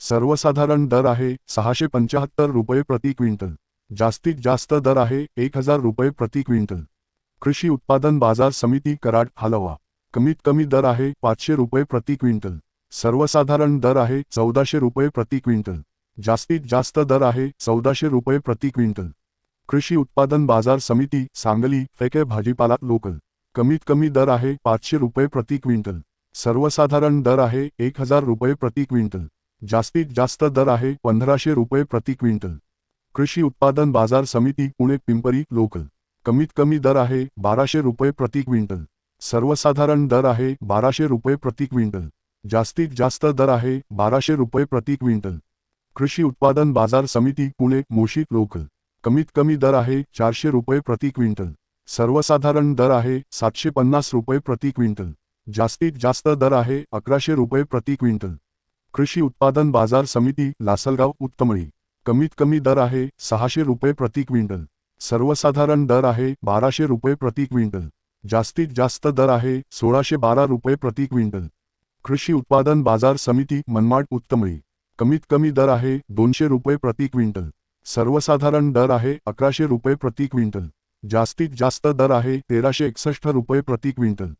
सर्वसाधारण दर आहे सहाशे पंचाहत्तर रुपये प्रति क्विंटल. जास्तीत जास्त दर आहे एक हजार रुपये प्रति क्विंटल. कृषी उत्पादन बाजार समिती कराड हालवा. कमीत कमी दर आहे पाचशे रुपये प्रति क्विंटल. सर्वसाधारण दर आहे चौदाशे रुपये प्रति क्विंटल. जास्तीत जास्त दर आहे चौदाशे रुपये प्रति क्विंटल. कृषी उत्पादन बाजार समिती सांगली फेके भाजीपाला लोकल. कमीत कमी दर आहे पाचशे रुपये प्रति क्विंटल. सर्वसाधारण दर आहे एक हजार रुपये प्रति क्विंटल. जास्तीत जास्त दर आहे पंधराशे रुपये प्रति क्विंटल. कृषी उत्पादन बाजार समिती पुणे पिंपरी लोकल. कमीत कमी दर आहे बाराशे रुपये प्रति क्विंटल. सर्वसाधारण दर आहे बाराशे रुपये प्रति क्विंटल. जास्तीत जास्त दर आहे बाराशे रुपये प्रति क्विंटल. कृषी उत्पादन बाजार समिती पुणे मोशी लोकल. कमीत कमी दर आहे चारशे रुपये प्रति क्विंटल. सर्वसाधारण दर आहे सातशे पन्नास रुपये प्रति क्विंटल. जास्तीत जास्त दर आहे अकराशे रुपये प्रति क्विंटल. कृषी उत्पादन बाजार समिती लासलगाव उत्तमळी. कमीत कमी दर आहे सहाशे रुपये प्रति क्विंटल. सर्वसाधारण दर आहे बाराशे रुपये प्रति क्विंटल. जास्तीत जास्त दर आहे सोळाशे बारा रुपये प्रति क्विंटल. कृषी उत्पादन बाजार समिती मनमाड उत्तमळी. कमीत कमी दर आहे दोनशे रुपये प्रति क्विंटल. सर्वसाधारण दर आहे अकराशे रुपये प्रति क्विंटल. जास्तीत जास्त दर आहे तेराशे एकसष्ट रुपये प्रति क्विंटल.